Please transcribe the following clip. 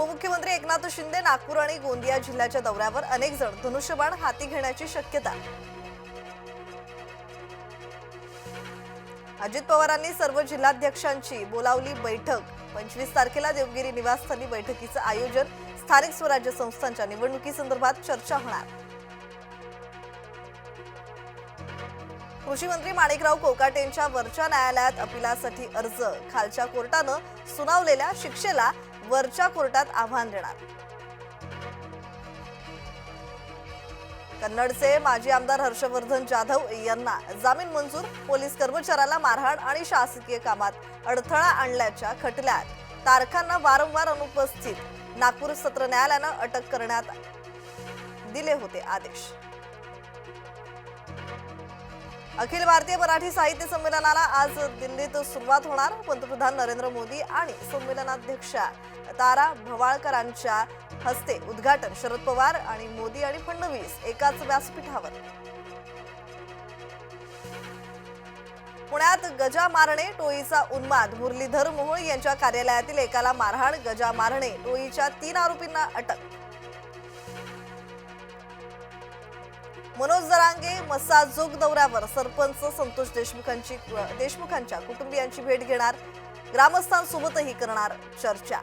उपमुख्यमंत्री एकनाथ शिंदे नागपूर आणि गोंदिया जिल्ह्याच्या दौऱ्यावर अनेक जण धनुष्यबाण हाती घेण्याची शक्यता. अजित पवारांनी सर्व जिल्हाध्यक्षांची बोलावली बैठक. पंचवीस तारखेला देवगिरी निवासस्थानी बैठकीचं आयोजन स्थानिक स्वराज्य संस्थांच्या निवडणुकीसंदर्भात चर्चा होणार. कृषी मंत्री माणिकराव कोकाटेंच्या वरच्या न्यायालयात अपिलासाठी अर्ज. खालच्या कोर्टानं सुनावलेल्या शिक्षेला वरच्या कोर्टात आव्हान देणार. कन्नडचे माजी आमदार हर्षवर्धन जाधव यांना जामीन मंजूर पोलीस कर्मचाऱ्याला मारहाण आणि शासकीय कामात अडथळा आणल्याच्या खटल्यात. तारखांना वारंवार अनुपस्थित नागपूर सत्र न्यायालयानं अटक करण्यात दिले होते आदेश. अखिल भारतीय मराठी साहित्य संमेलनाला आज दिल्लीत सुरुवात होणार. पंतप्रधान नरेंद्र मोदी आणि संमेलनाध्यक्षा तारा भवाळकरांच्या हस्ते उद्घाटन. शरद पवार आणि मोदी आणि फडणवीस एकाच व्यासपीठावर. पुण्यात गजा मारणे टोळीचा उन्माद. मुरलीधर मोहोळ यांच्या कार्यालयातील एकाला मारहाण गजा मारणे टोळीच्या तीन आरोपींना अटक. मनोज जरांगे मसाजोग दौऱ्यावर सरपंच संतोष देशमुखांची देशमुखांच्या कुटुंबियांची भेट घेणार. ग्रामस्थांसोबतही करणार चर्चा.